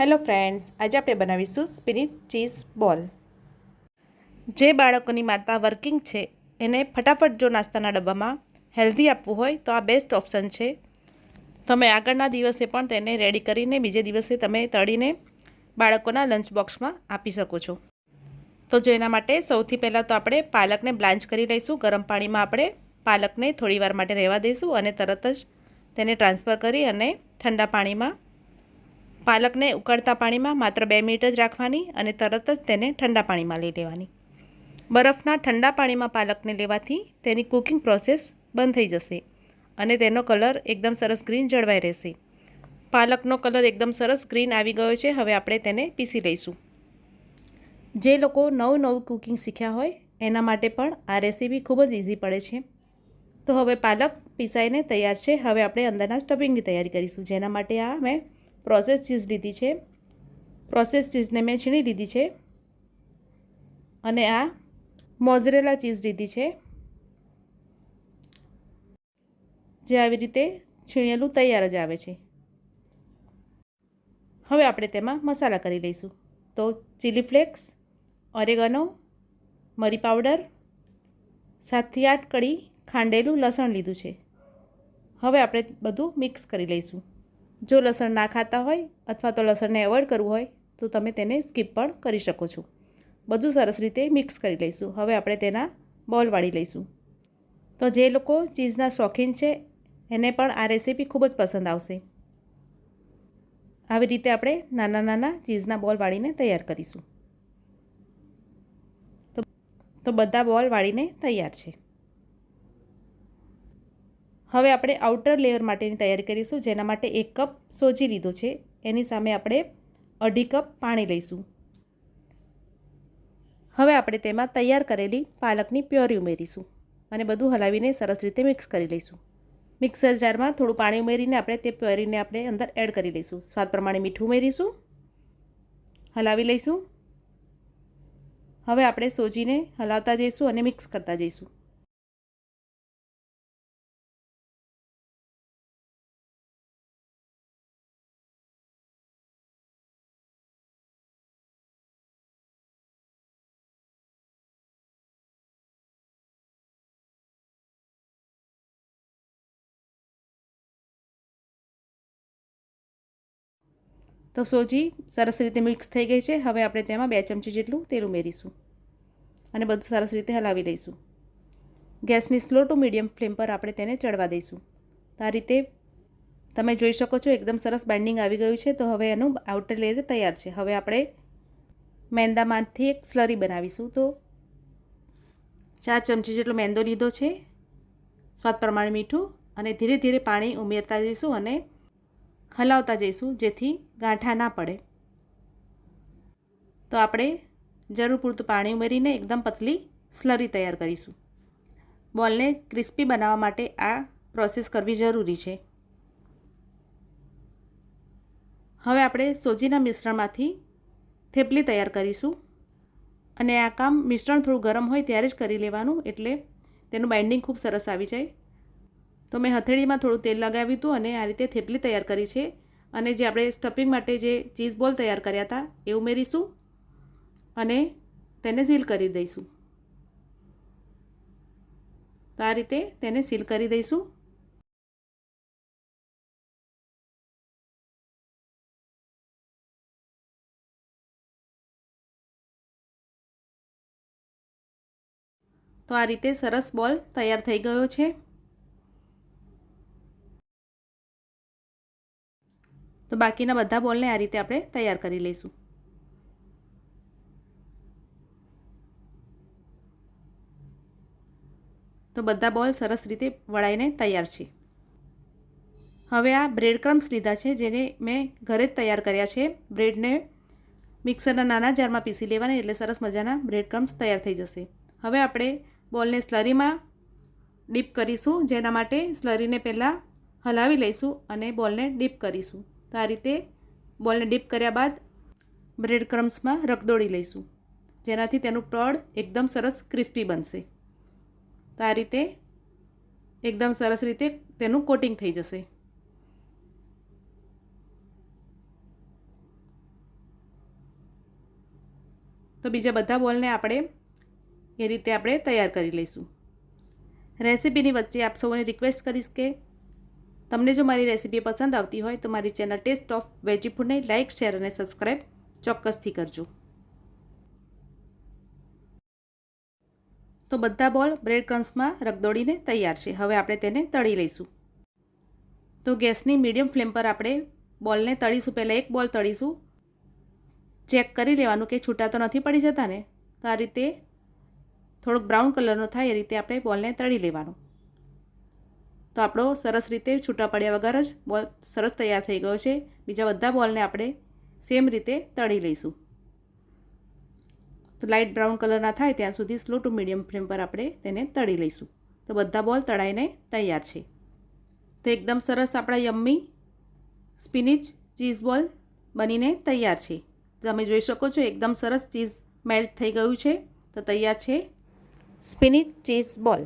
Hello friends, આજે આપણે બનાવીશું સ્પિનિચ ચીઝ બોલ જે બાળકોની માતા વર્કિંગ છે, એને ફટાફટ જો નાસ્તાના ડબ્બામાં હેલ્ધી આપવું હોય તો આ બેસ્ટ ઓપ્શન છે. તમે આગળના દિવસે પણ તેને રેડી કરીને બીજે દિવસે તમે તળીને બાળકોના લંચ બોક્સમાં આપી શકો છો. તો જેના માટે સૌથી પહેલાં તો આપણે પાલકને બ્લાન્ચ કરી લઈશું. ગરમ પાણીમાં આપણે પાલકને થોડીવાર માટે રહેવા દઈશું અને તરત જ તેને ટ્રાન્સફર કરી અને ઠંડા પાણીમાં પાલકને ઉકળતા પાણીમાં માત્ર બે મિનિટ જ રાખવાની અને તરત જ તેને ઠંડા પાણીમાં લઈ લેવાની. બરફના ઠંડા પાણીમાં પાલકને લેવાથી તેની કુકિંગ પ્રોસેસ બંધ થઈ જશે અને તેનો કલર એકદમ સરસ ગ્રીન જળવાઈ રહેશે. પાલકનો કલર એકદમ સરસ ગ્રીન આવી ગયો છે, હવે આપણે તેને પીસી લઈશું. જે લોકો નવું નવું કુકિંગ શીખ્યા હોય, એના માટે પણ આ રેસીપી ખૂબ જ ઇઝી પડે છે. તો હવે પાલક પીસાઈને તૈયાર છે, હવે આપણે અંદરના સ્ટફિંગની તૈયારી કરીશું. જેના માટે આ મેં પ્રોસેસ ચીઝ લીધી છે. પ્રોસેસ ચીઝને મેં છીણી લીધી છે. અને આ મોઝરેલા ચીઝ લીધી છે. જે આવી રીતે છીણેલું તૈયાર જ આવે છે. હવે આપણે તેમાં મસાલા કરી લઈશું. તો ચીલી ફ્લેક્સ ઓરેગનો મરી પાવડર સાતથી આઠ કડી ખાંડેલું લસણ લીધું છે. હવે આપણે બધું મિક્સ કરી લઈશું. જો લસણ ના ખાતા હોય અથવા તો લસણને એવોઇડ કરવું હોય, તો તમે તેને સ્કીપ પણ કરી શકો છો. બધું સરસ રીતે મિક્સ કરી લઈશું. હવે આપણે તેના બોલ વાળી લઈશું. તો જે લોકો ચીઝના શોખીન છે, એને પણ આ રેસીપી ખૂબ જ પસંદ આવશે. આવી રીતે આપણે નાના નાના ચીઝના બોલ વાળીને તૈયાર કરીશું. તો બધા બોલ વાળીને તૈયાર છે. હવે આપણે આઉટર લેયર માટેની તૈયારી કરીશું. જેના માટે એક કપ સોજી લીધો છે. એની સામે આપણે અઢી કપ પાણી લઈશું. હવે આપણે તેમાં તૈયાર કરેલી પાલકની પ્યોરી ઉમેરીશું અને બધું હલાવીને સરસ રીતે મિક્સ કરી લઈશું. મિક્સર જારમાં થોડું પાણી ઉમેરીને આપણે તે પ્યોરીને આપણે અંદર એડ કરી લઈશું. સ્વાદ પ્રમાણે મીઠું ઉમેરીશું. હલાવી લઈશું. હવે આપણે સોજીને હલાવતા જઈશું અને મિક્સ કરતા જઈશું. તો સોજી, સરસ રીતે મિક્સ થઈ ગઈ છે. હવે આપણે તેમાં બે ચમચી જેટલું તેલ ઉમેરીશું અને બધું સરસ રીતે હલાવી લઈશું. ગેસની સ્લો ટુ મીડિયમ ફ્લેમ પર આપણે તેને ચડવા દઈશું. તો આ રીતે તમે જોઈ શકો છો એકદમ સરસ બાઇન્ડિંગ આવી ગયું છે. તો હવે એનું આઉટર લેયર તૈયાર છે. હવે આપણે મેંદામાંથી એક સ્લરી બનાવીશું. તો ચાર ચમચી જેટલો મેંદો લીધો છે. સ્વાદ પ્રમાણે મીઠું અને ધીરે ધીરે પાણી ઉમેરતા જઈશું અને હલાવતા જઈશું જેથી ગાંઠા ના પડે. તો આપણે જરૂર પૂરતું પાણી ઉમેરીને એકદમ પતલી સ્લરી તૈયાર કરીશું. બોલને ક્રિસ્પી બનાવવા માટે આ પ્રોસેસ કરવી જરૂરી છે. હવે આપણે સોજીના મિશ્રણમાંથી થેપલી તૈયાર કરીશું. અને આ કામ મિશ્રણ થોડું ગરમ હોય ત્યારે જ કરી લેવાનું, એટલે તેનું બાઇન્ડિંગ ખૂબ સરસ આવી જાય. તો મેં હથેળીમાં થોડું તેલ લગાવ્યું હતું અને આ રીતે થેપલી તૈયાર કરી છે. અને જે આપણે સ્ટફિંગ માટે જે ચીઝ બોલ તૈયાર કર્યા હતા, એ ઉમેરીશું અને તેને સીલ કરી દઈશું. તો આ રીતે તેને સીલ કરી દઈશું. તો આ રીતે સરસ બોલ તૈયાર થઈ ગયો છે. તો બાકીના બધા બોલને આ રીતે આપણે તૈયાર કરી લઈશું. તો બધા બોલ સરસ રીતે વળાઈને તૈયાર છે. હવે આ બ્રેડ ક્રમ્સ લીધા છે, જેને મેં ઘરે જ તૈયાર કર્યા છે. બ્રેડને મિક્સરના નાના જારમાં પીસી લેવાના, એટલે સરસ મજાના બ્રેડ ક્રમ્સ તૈયાર થઈ જશે. હવે આપણે બોલને સ્લરીમાં ડીપ કરીશું, જેના માટે સ્લરીને પહેલાં હલાવી લઈશું અને બોલને ડીપ કરીશું. તો આ રીતે બોલને ડીપ કર્યા બાદ બ્રેડ ક્રમ્સમાં રગદોડી લઈશું. જેનાથી તેનું પડ એકદમ સરસ ક્રિસ્પી બનશે. તો આ રીતે એકદમ સરસ રીતે તેનું કોટિંગ થઈ જશે. તો બીજા બધા બોલને આપણે એ રીતે આપણે તૈયાર કરી લઈશું. રેસીપીની વચ્ચે આપ સૌને રિક્વેસ્ટ કરીશ કે તમને જો મારી રેસીપી પસંદ આવતી હોય તો મારી ચેનલ ટેસ્ટ ઓફ વેજી ફૂડને લાઇક, શેર અને સબસ્ક્રાઈબ ચોક્કસથી કરજો. તો બધા બોલ બ્રેડ ક્રમ્સમાં રગદોડીને તૈયાર છે. હવે આપણે તેને તળી લઈશું. તો ગેસની મીડિયમ ફ્લેમ પર આપણે બોલને તળીશું. પહેલાં એક બોલ તળીશું. ચેક કરી લેવાનું કે છૂટા તો નથી પડી જતા ને તો આ રીતે થોડોક બ્રાઉન કલરનો થાય એ રીતે આપણે બોલને તળી લેવાનું. તો આપણો સરસ રીતે છૂટા પડ્યા વગર જ બોલ સરસ તૈયાર થઈ ગયો છે. બીજા બધા બોલને આપણે સેમ રીતે તળી લઈશું. તો લાઇટ બ્રાઉન કલરના થાય ત્યાં સુધી સ્લો ટુ મીડિયમ ફ્લેમ પર આપણે તેને તળી લઈશું. તો બધા બોલ તળાઈને તૈયાર છે. તો એકદમ સરસ આપણા યમ્મી સ્પિનિચ ચીઝ બોલ બનીને તૈયાર છે. તમે જોઈ શકો છો એકદમ સરસ ચીઝ મેલ્ટ થઈ ગયું છે. તો તૈયાર છે સ્પિનિચ ચીઝ બોલ